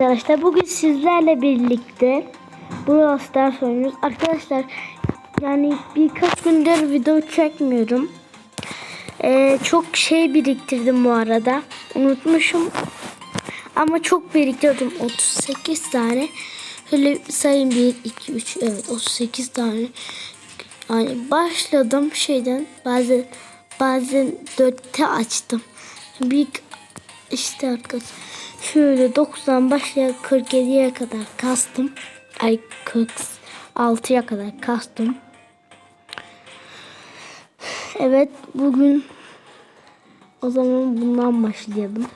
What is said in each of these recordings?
Arkadaşlar bugün sizlerle birlikte Brawl Stars oynuyoruz. Arkadaşlar yani birkaç gündür video çekmiyorum. Ee, çok şey biriktirdim bu arada. Unutmuşum. Ama çok biriktirdim. 38 tane. Şöyle sayayım 1, 2, 3 evet 38 tane. Yani başladım şeyden bazen bazen 4'te açtım. Büyük işte arkadaşlar şöyle 90 başlayarak 47'ye kadar kastım. Ay 46'ya kadar kastım. Evet bugün o zaman bundan başlayalım.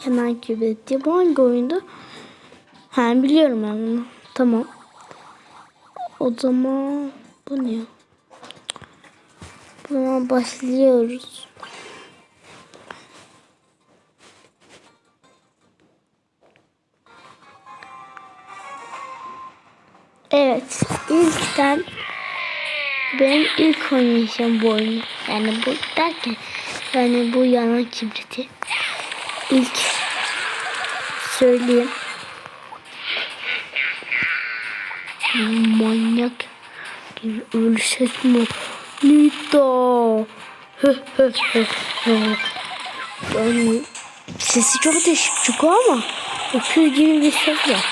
Hemen kübet Bu hangi oyundu? Ha biliyorum ben bunu. Tamam. O zaman bu ne? Buna başlıyoruz. Evet, ilkten benim ilk oynayacağım bu oyunu. Yani bu derken yani bu yanan kibriti. İlk söyleyeyim. Manyak gibi ölsek mi? Hı. Yani sesi çok değişik çıkıyor ama öpüyor gibi bir ses var.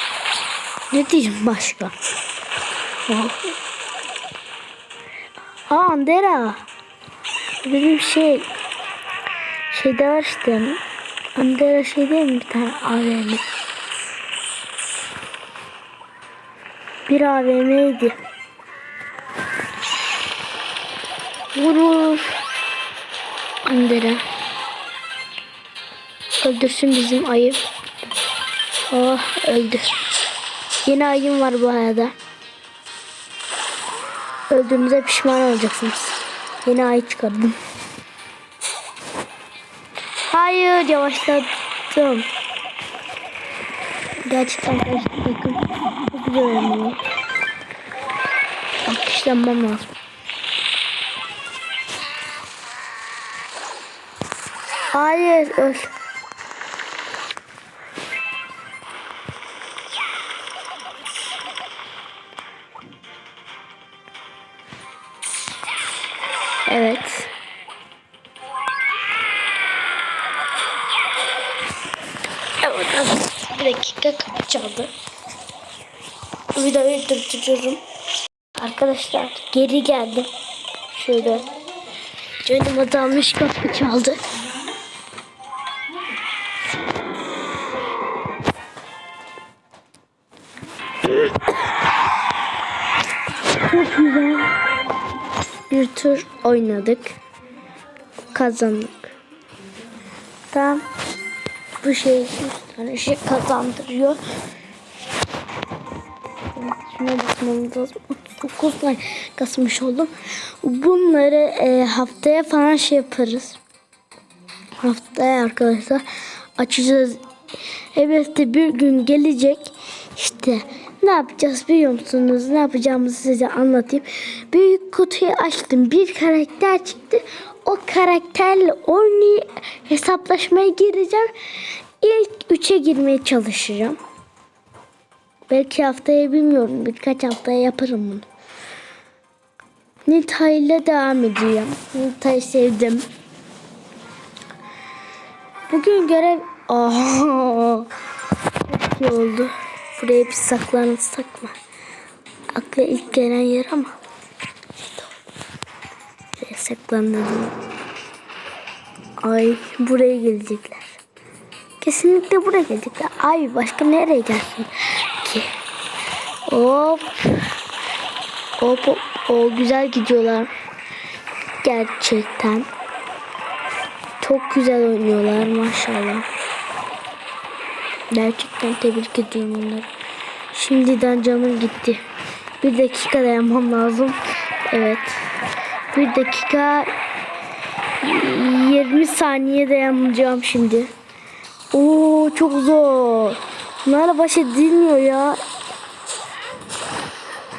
Ne diyeyim başka? Aa Andera. Bizim şey şeyde var. Andera şey değil mi bir tane AVM? Bir AVM'ydi. Vurur. Andera. Öldürsün bizim ayı. Oh öldü. Yeni ayım var bu arada. Öldüğünüze pişman olacaksınız. Yeni ay çıkardım. Hayır yavaşladım. Gerçekten takım çok güzel oynuyor. Alkışlanmam lazım. Hayır öl. Dakika kapı çaldı. Videoyu durduruyorum. Arkadaşlar geri geldim. Şöyle. Canım adammış kapı çaldı. Bir tur oynadık. Kazandık. Tam bu şey 100 tane şey kazandırıyor. Şuna bakmamız lazım. 39 tane kasmış oldum. Bunları e, haftaya falan şey yaparız. Haftaya arkadaşlar açacağız. Elbette bir gün gelecek. İşte ne yapacağız biliyor musunuz? Ne yapacağımızı size anlatayım. Büyük kutuyu açtım. Bir karakter çıktı. O karakterle oynayıp hesaplaşmaya gireceğim. İlk üçe girmeye çalışacağım. Belki haftaya bilmiyorum. Birkaç haftaya yaparım bunu. Nita ile devam edeceğim. Nita'yı sevdim. Bugün görev... Çok iyi oldu. Buraya bir saklanırsak mı? Akla ilk gelen yer ama. Buraya saklanalım. Ay buraya gelecekler. Kesinlikle buraya gelecekler. Ay başka nereye gelsin ki? Hop. Hop hop. O güzel gidiyorlar. Gerçekten. Çok güzel oynuyorlar maşallah. Gerçekten tebrik ediyorum onları. Şimdiden canım gitti. Bir dakika dayanmam lazım. Evet. Bir dakika 20 saniye dayanacağım şimdi. Oo çok zor. Bunlarla baş edilmiyor ya.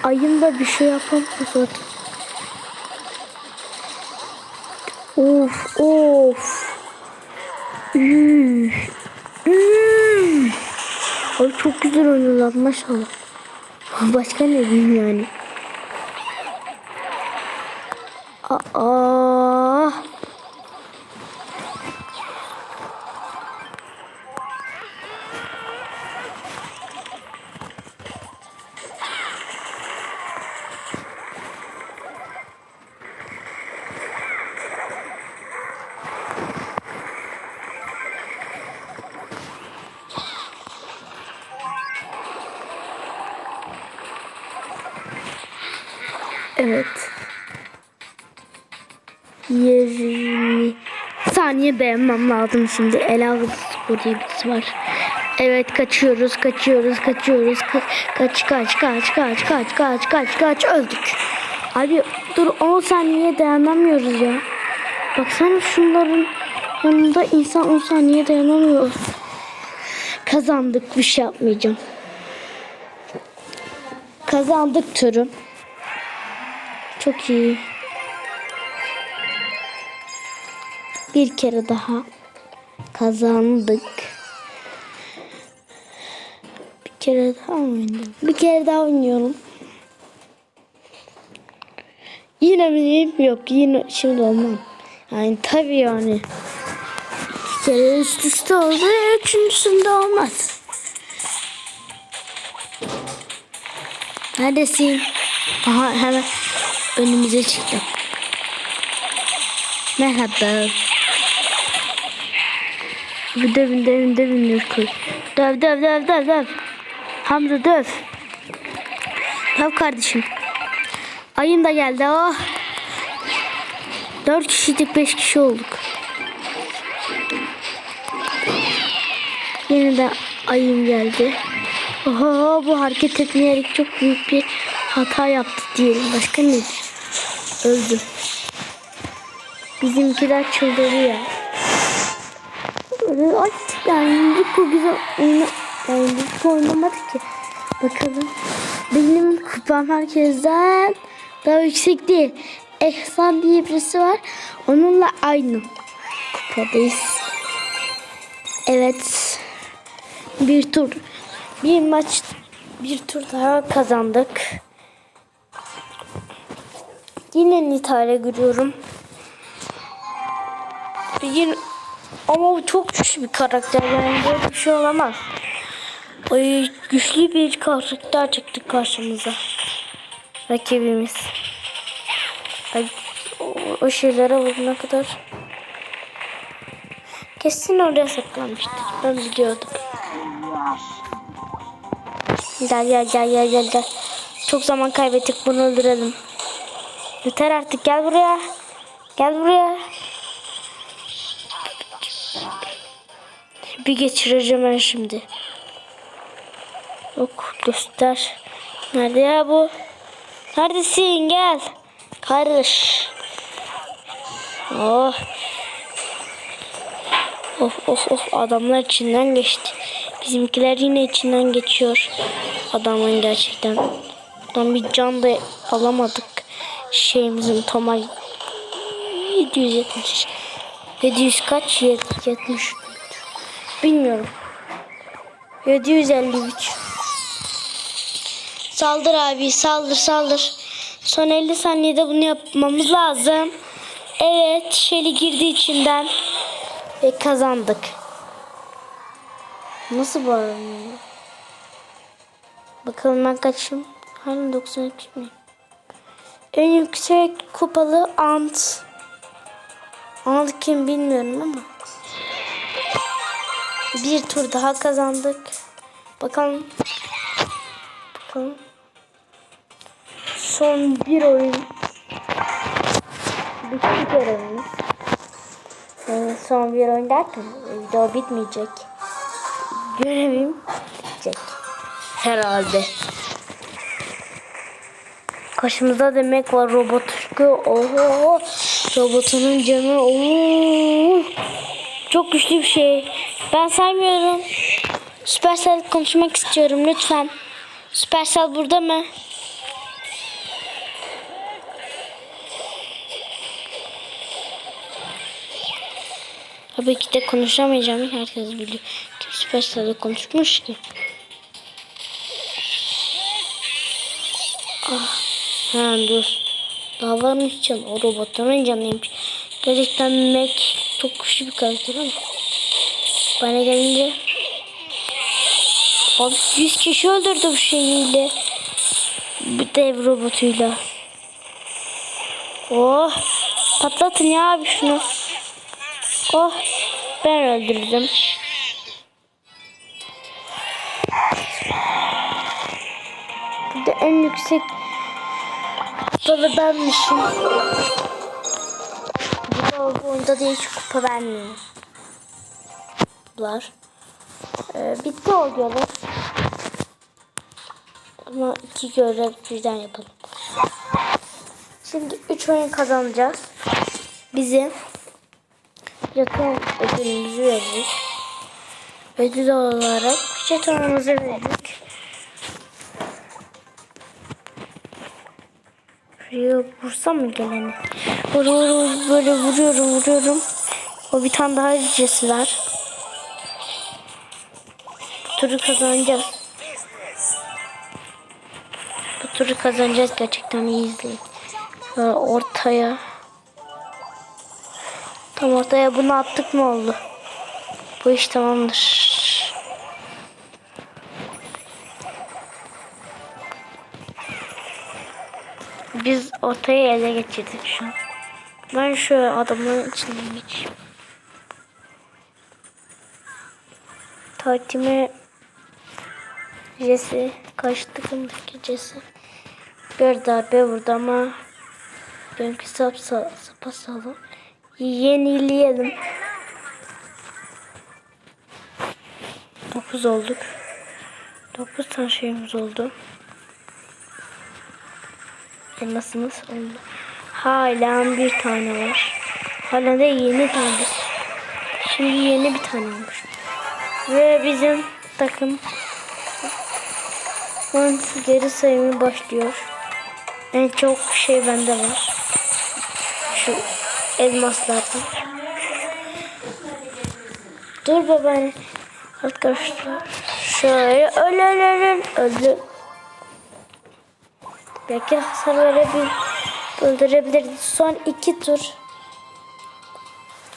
Ayında bir şey yapamıyor zaten. Of of. Üf. Üf. Ay çok güzel oynuyorlar maşallah. Başka ne diyeyim yani. Evet. 20 saniye beğenmem lazım şimdi. Ela Spor diye birisi var. Evet kaçıyoruz, kaçıyoruz, kaçıyoruz. Ka kaç, kaç, kaç, kaç, kaç, kaç, kaç, kaç. Öldük. Abi dur 10 saniye dayanamıyoruz ya. Baksana şunların yanında insan 10 saniye dayanamıyor. Kazandık bir şey yapmayacağım. Kazandık türüm. Çok iyi. Bir kere daha kazandık. Bir kere daha oynadım. Bir kere daha oynuyorum. Yine mi? Yok yine şimdi olmam. Yani tabii yani. İki kere üst üste oldu. Üçüncüsünde olmaz. Neredesin? Aha hemen önümüze çıktı. Merhaba. Dövün dövün dövün kız. Döv döv döv döv döv. Hamza döv. Döv kardeşim. Ayın da geldi oh. Dört kişiydik beş kişi olduk. Yeniden ayım geldi. Oho bu hareket etmeyerek çok büyük bir hata yaptı diyelim. Başka ne? Öldü. Bizimkiler çıldırıyor. Ay yani bu güzel oyna yani bu oynamadı ki. Bakalım. Benim kupam herkesten daha yüksek değil. Ehsan diye birisi var. Onunla aynı kupadayız. Evet. Bir tur. Bir maç bir tur daha kazandık. Yine Nita'ya giriyorum. Yine ama o çok güçlü bir karakter yani böyle bir şey olamaz. Ay güçlü bir karakter çıktı karşımıza. Rakibimiz. Ay, o, o şeylere vurana kadar kesin oraya saklanmıştır. Ben biliyordum. Gel gel gel gel gel gel. Çok zaman kaybettik bunu öldürelim. Yeter artık gel buraya. Gel buraya. Bir geçireceğim ben şimdi. Yok göster. Nerede ya bu? Neredesin gel. Karış. Oh. Of of of adamlar içinden geçti. Bizimkiler yine içinden geçiyor. Adamın gerçekten. Buradan bir can da alamadık. Şeyimizin Tomay 770 700 kaç? 70 Bilmiyorum. 753 Saldır abi saldır saldır. Son 50 saniyede bunu yapmamız lazım. Evet Şeli girdi içinden. Ve kazandık. Nasıl bağırıyor? Bakalım ben kaçım? Hala 92 mi? En yüksek kupalı Ant. Ant kim bilmiyorum ama. Bir tur daha kazandık. Bakalım. Bakalım. Son bir oyun. Bitti görevimiz. Yani son bir oyun derken video bitmeyecek. Görevim bitecek. Herhalde. Karşımızda demek var robotuşku. Oho. Robotunun canı. Oo. Çok güçlü bir şey. Ben saymıyorum. Süpersel konuşmak istiyorum lütfen. Süpersel burada mı? Tabii ki de konuşamayacağımı herkes biliyor. Kim Süpersel'de konuşmuş ki? Ah ha dur. Daha varmış can. O robotların canıymış. Gerçekten Mac çok güçlü bir karakter ama. Bana gelince Abi 100 kişi öldürdü bu şeyiyle. Bu dev robotuyla. Oh. Patlatın ya abi şunu. Oh. Ben öldürdüm. En yüksek kupalı benmişim. Bu oyunda da hiç kupa vermiyorlar. Ee, bitti o görev. Ama iki görev birden yapalım. Şimdi üç oyun kazanacağız. Bize yakın ödülümüzü verecek. Ödül olarak jetonumuzu verecek. Şuraya vursam mı geleni? Vur vur vur böyle vuruyorum vuruyorum. O bir tane daha cesi var. Bu turu kazanacağız. Bu turu kazanacağız gerçekten iyi izleyin. Ortaya. Tam ortaya bunu attık mı oldu? Bu iş tamamdır. Biz ortaya ele geçirdik şu an. Ben şu adamların içinden geçeyim. Takime Jesse kaç takımdaki Jesse bir darbe vurdu ama benimki sap sapa sağlam. Yenileyelim. 9 olduk. 9 tane şeyimiz oldu. Elmasımız oldu. Hala bir tane var. Hala da yeni tane. Şimdi yeni bir tane olmuş. Ve bizim takım geri sayımı başlıyor. En çok şey bende var. Şu elmaslardan. Dur babaanne. Arkadaşlar. Şöyle öl öl öl öl. Öldü. Belki hasar verebilir. Öldürebilirdi. Son iki tur.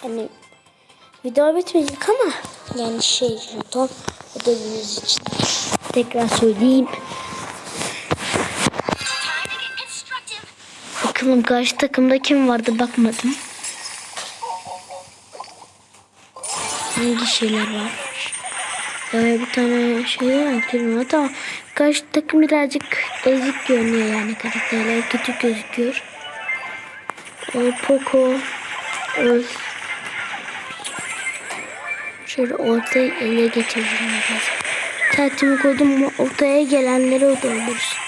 Hani video bitmeyecek ama yani şey jeton ödevimiz için tekrar söyleyeyim. Bakalım karşı takımda kim vardı bakmadım. Hangi şeyler var? Ee, bir tane şey bilmiyorum ama karşı takım birazcık ezik görünüyor yani karakterler kötü gözüküyor. Ee, Poco, Öz. Şöyle ortaya ele geçireceğim biraz. Tertimi koydum ama ortaya gelenleri o da öldürür.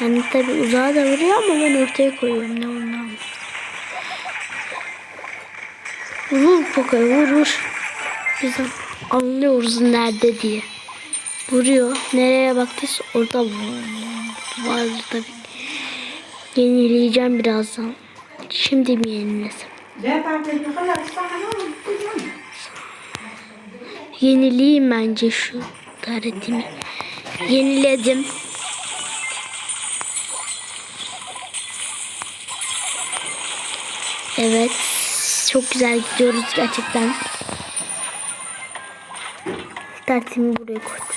Yani tabi uzağa da vuruyor ama ben ortaya koyuyorum ne olur olmaz. Vur Poco'ya vur vur. Biz anlıyoruz nerede diye. Vuruyor. Nereye baktıysa orada vardı tabi. Yenileyeceğim birazdan. Şimdi mi yenilesem? Yenileyim bence şu taretimi. Yeniledim. Evet. Çok güzel gidiyoruz gerçekten. Tertimi buraya koydum.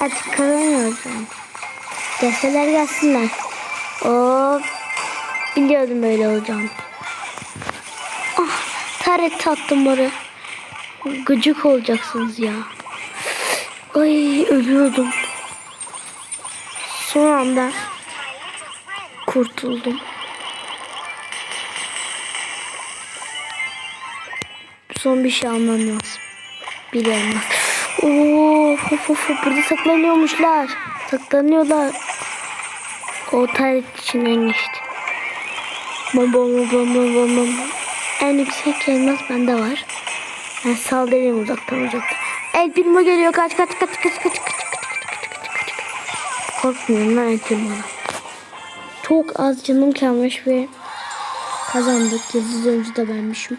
Artık kazanıyoruz yani. Gelseler gelsinler. Oo, biliyordum böyle olacağını. Ah, taret attım oraya. Gıcık olacaksınız ya. Ay ölüyordum. Son anda kurtuldum. Son bir şey almam lazım. Bir elmas. Oo, of, of, of, burada saklanıyormuşlar. Saklanıyorlar. O taret içinden geçti. Bom bom bom bom. En yüksek elmas bende var. Ben saldırayım uzaktan uzaktan. El Primo geliyor. Kaç kaç kaç kaç kaç kaç kaç kaç kaç kaç kaç. Korkmuyorum lan El Primo'dan. Çok az canım kalmış ve kazandık. Yıldız oyuncu da benmişim.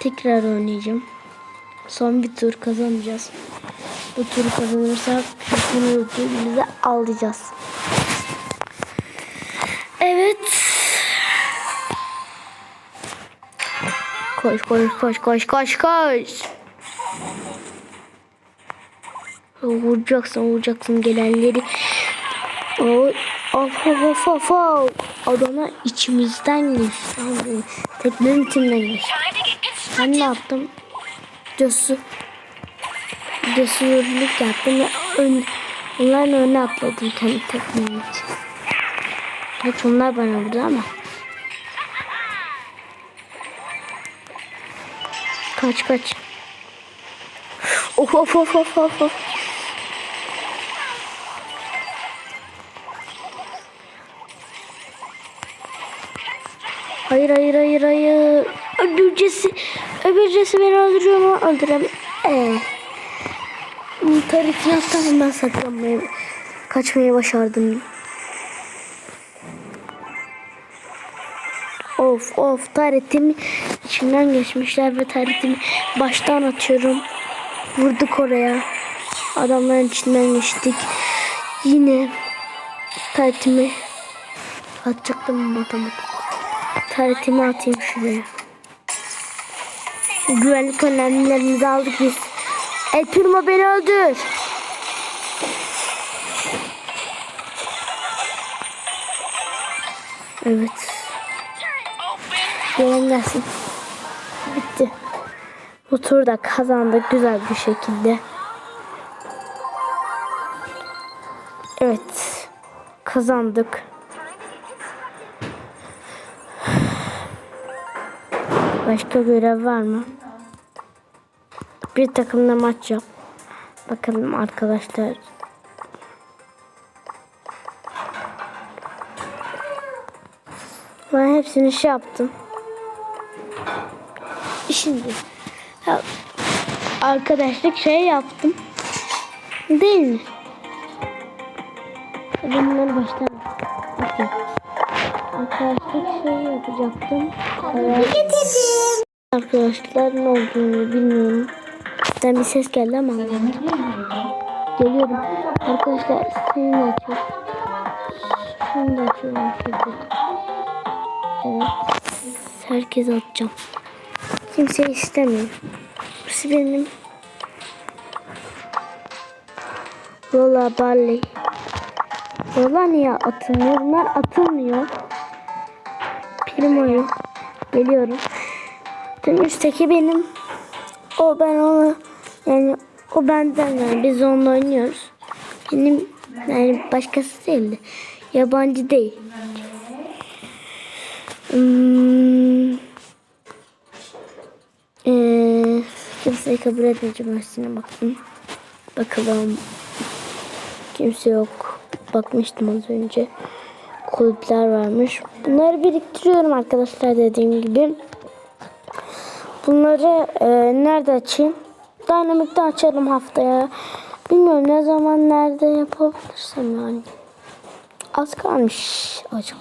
Tekrar oynayacağım. Son bir tur kazanacağız. Bu turu kazanırsak şampiyonu ödülümüzü alacağız. Evet. Koş koş koş koş koş koş. Vuracaksın vuracaksın gelenleri. O of of of of. Adana içimizden geçti. Teknenin içinden geçti. Ben ne yaptım? Cesur. Cesurluk yaptım ve ön, onların önüne atladım kendi teknenin için. Hiç onlar bana vurdu ama. Kaç kaç. Of of of of of. of. Hayır hayır hayır hayır. Öbürcesi, öbürcesi beni öldürüyor mu? Öldürem. Ee. Tarifini tamam ben saklanmayı, kaçmayı başardım. Of of taretimi içinden geçmişler ve taretimi baştan atıyorum. Vurduk oraya. Adamların içinden geçtik. Yine taretimi atacaktım matematik. Taretimi atayım şuraya. Güvenlik önlemlerimizi aldık biz. El Primo beni öldür. Evet. Gelen gelsin. Bitti. Bu turda kazandık güzel bir şekilde. Evet. Kazandık. Başka görev var mı? Bir takımda maç yap. Bakalım arkadaşlar. Ben hepsini şey yaptım. Şimdi ya, arkadaşlık şey yaptım. Değil mi? Bunları baştan bakayım. Arkadaşlık şey yapacaktım. Arkadaşlar ne olduğunu bilmiyorum. Ben bir ses geldi ama. Geliyorum. Arkadaşlar seni açıyorum. Şunu da açıyorum. Evet. Herkese atacağım. Kimse istemiyor. Burası benim. Rola Barley. Rola niye atılmıyor? Bunlar atılmıyor. Primo'yu. Geliyorum. Tüm üstteki benim. O ben onu yani o benden yani biz onunla oynuyoruz. Benim yani başkası değildi. Yabancı değil. Hmm. Ee, kimseyi kabul etmeyeceğim aslına baktım. Bakalım. Kimse yok. Bakmıştım az önce. Kulüpler varmış. Bunları biriktiriyorum arkadaşlar dediğim gibi. Bunları e, nerede açayım? Dynamic'te açarım haftaya. Bilmiyorum ne zaman nerede yapabilirsem yani. Az kalmış açık.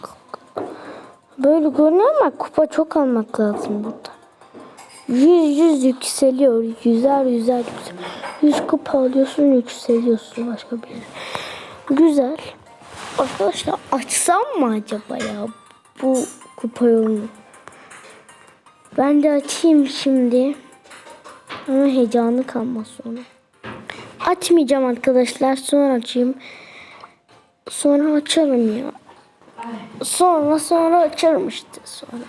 Böyle görünüyor ama kupa çok almak lazım burada. Yüz yüz yükseliyor. Yüzer yüzer yükseliyor. Yüz kupa alıyorsun yükseliyorsun başka bir yere. Güzel. Arkadaşlar açsam mı acaba ya bu kupa yolunu? Ben de açayım şimdi. Ama heyecanı kalmaz sonra. Açmayacağım arkadaşlar. Sonra açayım. Sonra açarım ya. Sonra sonra açarım işte sonra.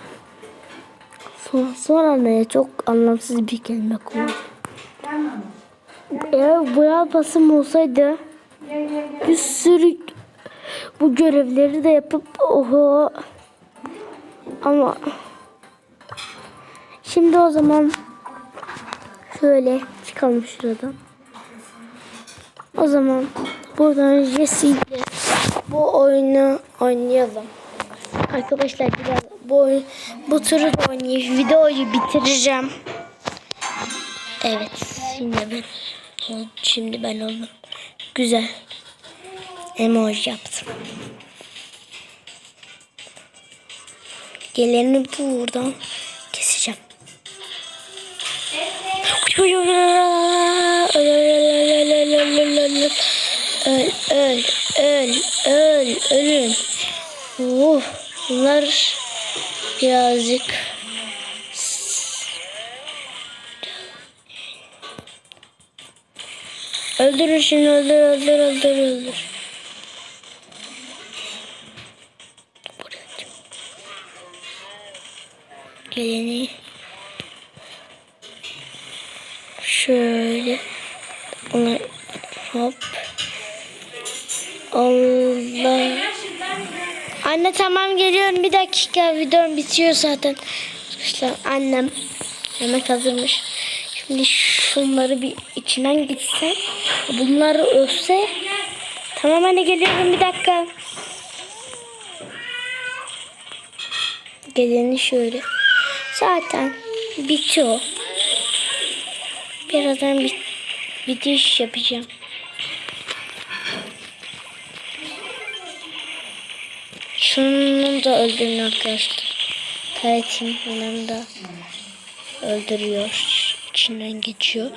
Sonra, sonra ne? Çok anlamsız bir kelime kullandım. Eğer bu basım olsaydı bir sürü bu görevleri de yapıp oho ama şimdi o zaman şöyle çıkalım şuradan. O zaman buradan Jesse ile bu oyunu oynayalım. Arkadaşlar biraz bu oyun, bu turu da oynayıp videoyu bitireceğim. Evet şimdi ben şimdi ben oldum. Güzel. Emoji yaptım. Geleni buradan Öl, öl, öl, öl, ölüm. Oh. Bunlar birazcık Öldürün şunu öldür öldür öldür öldür. Geleni şöyle ona hop Allah Anne tamam geliyorum bir dakika videom bitiyor zaten. Arkadaşlar annem yemek hazırmış. Şimdi şunları bir içinden gitse bunları ölse tamam anne geliyorum bir dakika. Geleni şöyle. Zaten bitiyor. Birazdan bir, diş yapacağım. Şunu da öldürün arkadaşlar. Taretim bunları da öldürüyor. İçinden geçiyor.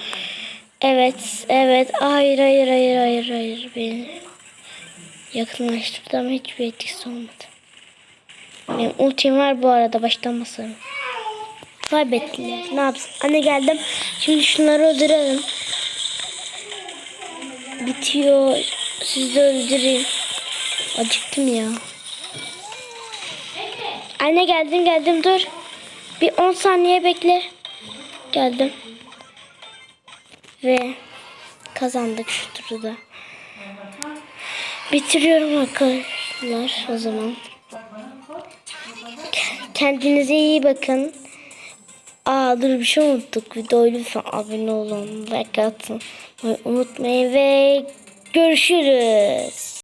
Evet, evet. Hayır, hayır, hayır, hayır, hayır. Beni yakınlaştırdı ama hiçbir etkisi olmadı. Benim ultim var bu arada baştan basarım. Kaybettiler. Ne yapsın? Anne geldim. Şimdi şunları öldürelim. Bitiyor. Siz de öldürün. Acıktım ya. Anne geldim geldim dur. Bir 10 saniye bekle. Geldim. Ve kazandık şu turu da. Bitiriyorum arkadaşlar o zaman. Kendinize iyi bakın. Aa dur bir şey unuttuk. Videoyu lütfen abone olun. Like atın. Unutmayın ve görüşürüz.